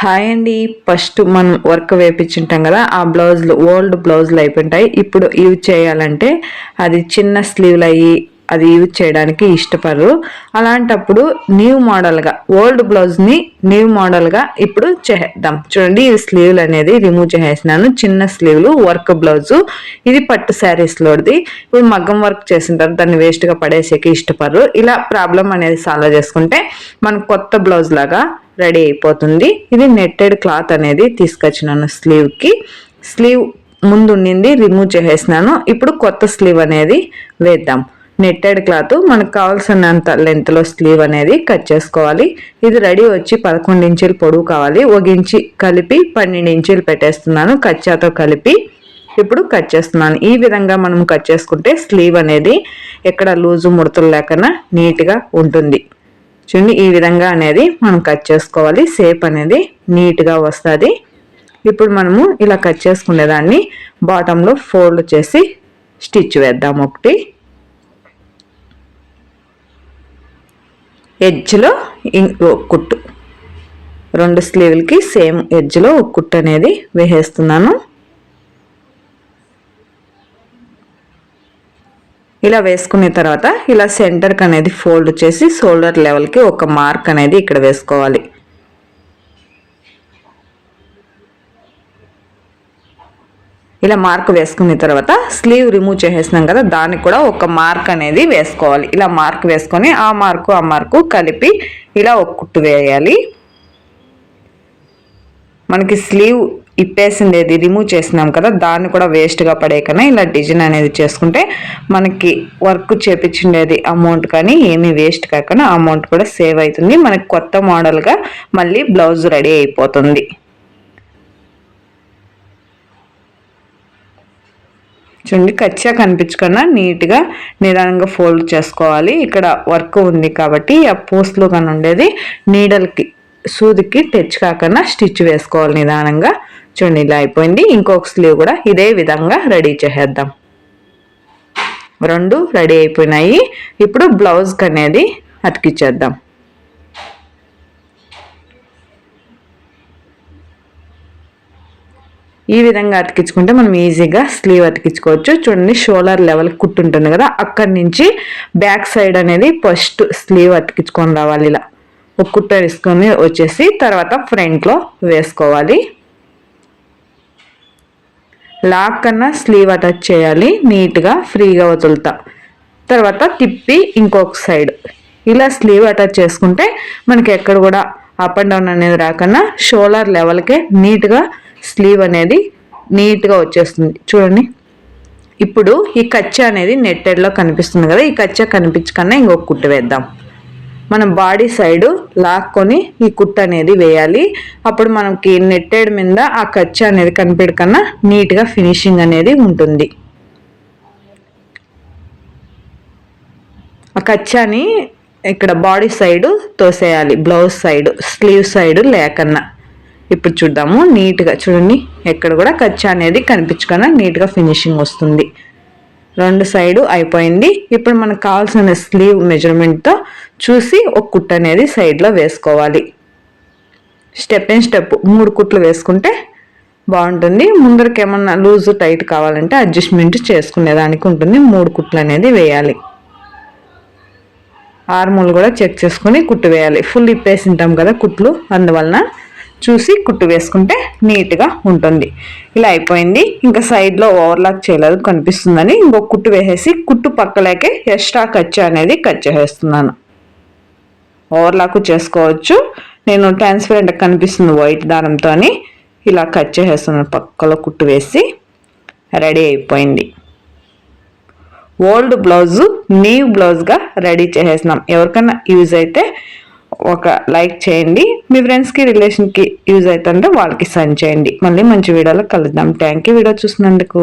Hi అండి. First మనం work వేపించుంటాం కదా ఆ బ్లౌజ్లు ఓల్డ్ బ్లౌజులు అయిపోయింటాయి. ఇప్పుడు యూజ్ చేయాలంటే అది చిన్న స్లీవ్లు అయ్యి అది యూజ్ చేయడానికి ఇష్టపడరు. అలాంటప్పుడు న్యూ మోడల్గా ఓల్డ్ బ్లౌజ్ని న్యూ మోడల్గా ఇప్పుడు చేద్దాం. చూడండి ఈ స్లీవ్లు అనేది రిమూవ్ చేసేసినాను. చిన్న స్లీవ్లు వర్క్ బ్లౌజు ఇది పట్టు శారీస్లోది ఇప్పుడు మగ్గం వర్క్ చేసింటారు దాన్ని వేస్ట్గా పడేసేకి ఇష్టపడరు. ఇలా ప్రాబ్లం అనేది సాల్వ్ చేసుకుంటే మనం కొత్త బ్లౌజ్ లాగా రెడీ అయిపోతుంది. ఇది నెట్టెడ్ క్లాత్ అనేది తీసుకొచ్చినాను స్లీవ్కి స్లీవ్ ముందు ఉండింది రిమూవ్ చేసేసినాను. ఇప్పుడు కొత్త స్లీవ్ అనేది వేద్దాం. Netted cloth. మనకు కావాల్సినంత లెంత్లో స్లీవ్ అనేది కట్ చేసుకోవాలి. ఇది రెడీ వచ్చి పదకొండు ఇంచులు పొడవు కావాలి. ఒక ఇంచి కలిపి పన్నెండు ఇంచులు పెట్టేస్తున్నాను. కచ్చాతో కలిపి ఇప్పుడు కట్ చేస్తున్నాను. ఈ విధంగా మనం కట్ చేసుకుంటే స్లీవ్ అనేది ఎక్కడ లూజు ముడతలు లేకుండా నీట్గా ఉంటుంది. చూడండి ఈ విధంగా అనేది మనం కట్ చేసుకోవాలి. సేప్ అనేది నీట్గా వస్తుంది. ఇప్పుడు మనము ఇలా కట్ చేసుకునేదాన్ని బాటంలో ఫోల్డ్ చేసి స్టిచ్ వేద్దాం ఒకటి. ఎడ్జ్లో కుట్టు. రెండు స్లీవ్లకి సేమ్ ఎడ్జ్లో ఒక కుట్టు అనేది వేసేస్తున్నాను. ఇలా వేసుకున్న తర్వాత ఇలా సెంటర్కి అనేది ఫోల్డ్ చేసి షోల్డర్ లెవెల్కి ఒక మార్క్ అనేది ఇక్కడ వేసుకోవాలి. ఇలా మార్క్ వేసుకున్న తర్వాత స్లీవ్ రిమూవ్ చేసేసినాం కదా దానికి కూడా ఒక మార్క్ అనేది వేసుకోవాలి. ఇలా మార్క్ వేసుకొని ఆ మార్కు ఆ మార్కు కలిపి ఇలా ఒక కుట్టు వేయాలి. మనకి స్లీవ్ ఇప్పేసింది రిమూవ్ చేసినాం కదా దాన్ని కూడా వేస్ట్గా పడేకనే ఇలా డిజైన్ అనేది చేసుకుంటే మనకి వర్క్ చేపించిండేది అమౌంట్ కానీ ఏమీ వేస్ట్ కాకుండా అమౌంట్ కూడా సేవ్ అవుతుంది. మనకి కొత్త మోడల్గా మళ్ళీ బ్లౌజ్ రెడీ అయిపోతుంది. చూడండి కచ్చా కనిపించకుండా నీట్గా నిదానంగా ఫోల్డ్ చేసుకోవాలి. ఇక్కడ వర్క్ ఉంది కాబట్టి ఆ పోస్ట్లో కానీ ఉండేది నీడల్కి సూదికి టచ్ కాకుండా స్టిచ్ వేసుకోవాలి నిదానంగా. చూడండి ఇలా అయిపోయింది. ఇంకొక స్లీవ్ కూడా ఇదే విధంగా రెడీ చేసేద్దాం. రెండు రెడీ అయిపోయినాయి. ఇప్పుడు బ్లౌజ్కి అనేది అతికిచ్చేద్దాం. ఈ విధంగా అతికించుకుంటే మనం ఈజీగా స్లీవ్ అతికించుకోవచ్చు. చూడండి షోల్డర్ లెవెల్ కుట్టు ఉంటుంది కదా అక్కడి నుంచి బ్యాక్ సైడ్ అనేది ఫస్ట్ స్లీవ్ అతికించుకొని రావాలి ఇలా. ఒక కుట్ట వేసుకొని వచ్చేసి తర్వాత ఫ్రంట్లో వేసుకోవాలి. లాక్ కన్నా స్లీవ్ అటాచ్ చేయాలి నీట్గా ఫ్రీగా వదులుతా. తర్వాత తిప్పి ఇంకొక సైడ్. ఇలా స్లీవ్ అటాచ్ చేసుకుంటే మనకి ఎక్కడ కూడా అప్ అండ్ డౌన్ అనేది రాకుండా షోలర్ లెవెల్కే నీట్గా స్లీవ్ అనేది నీట్గా వచ్చేస్తుంది. చూడండి. ఇప్పుడు ఈ కచ్చ అనేది నెట్టెడ్లో కనిపిస్తుంది కదా ఈ కచ్చ కనిపించకన్నా ఇంకొక కుట్టు వేద్దాం. మనం బాడీ సైడు లాక్కొని ఈ కుట్టు అనేది వేయాలి. అప్పుడు మనకి నెట్టెడ్ మీద ఆ కచ్చ అనేది కనిపెడకన్నా నీట్గా ఫినిషింగ్ అనేది ఉంటుంది. ఆ కచ్చాని ఇక్కడ బాడీ సైడు తోసేయాలి బ్లౌజ్ సైడ్ స్లీవ్ సైడు లేకన్నా. ఇప్పుడు చూద్దాము. నీట్గా చూడండి. ఎక్కడ కూడా ఖర్చు అనేది కనిపించకుండా నీట్గా ఫినిషింగ్ వస్తుంది. రెండు సైడు అయిపోయింది. ఇప్పుడు మనకు కావాల్సిన స్లీవ్ మెజర్మెంట్తో చూసి ఒక కుట్ అనేది సైడ్లో వేసుకోవాలి. స్టెప్ అండ్ స్టెప్ మూడు కుట్లు వేసుకుంటే బాగుంటుంది. ముందరికి ఏమన్నా లూజ్ టైట్ కావాలంటే అడ్జస్ట్మెంట్ చేసుకునేదానికి ఉంటుంది. మూడు కుట్లు అనేది వేయాలి. ఆర్మూలు కూడా చెక్ చేసుకుని కుట్టు వేయాలి. ఫుల్ ఇప్పేసి ఉంటాం కదా కుట్లు. అందువలన చూసి కుట్టు వేసుకుంటే నీట్గా ఉంటుంది. ఇలా అయిపోయింది. ఇంకా సైడ్లో ఓవర్లాక్ చేయలేదు కనిపిస్తుందని. ఇంకో కుట్టు వేసేసి కుట్టు పక్కలేకే ఎక్స్ట్రా ఖర్చు అనేది కట్ చేసేస్తున్నాను. ఓవర్లాక్ చేసుకోవచ్చు. నేను ట్రాన్స్పరెంట్ కనిపిస్తుంది వైట్ దారంతో ఇలా కట్ చేసేస్తున్నాను పక్కలో కుట్టు వేసి. రెడీ అయిపోయింది. ఓల్డ్ బ్లౌజు న్యూ బ్లౌజ్గా రెడీ చేసేసినాం ఎవరికైనా యూజ్ అయితే ఒక లైక్ చేయండి. మీ ఫ్రెండ్స్కి రిలేషన్కి యూజ్ అవుతుంటే వాళ్ళకి సెండ్ చేయండి. మళ్ళీ మంచి వీడియోలో కలుద్దాం. థ్యాంక్ యూ వీడియో చూసినందుకు.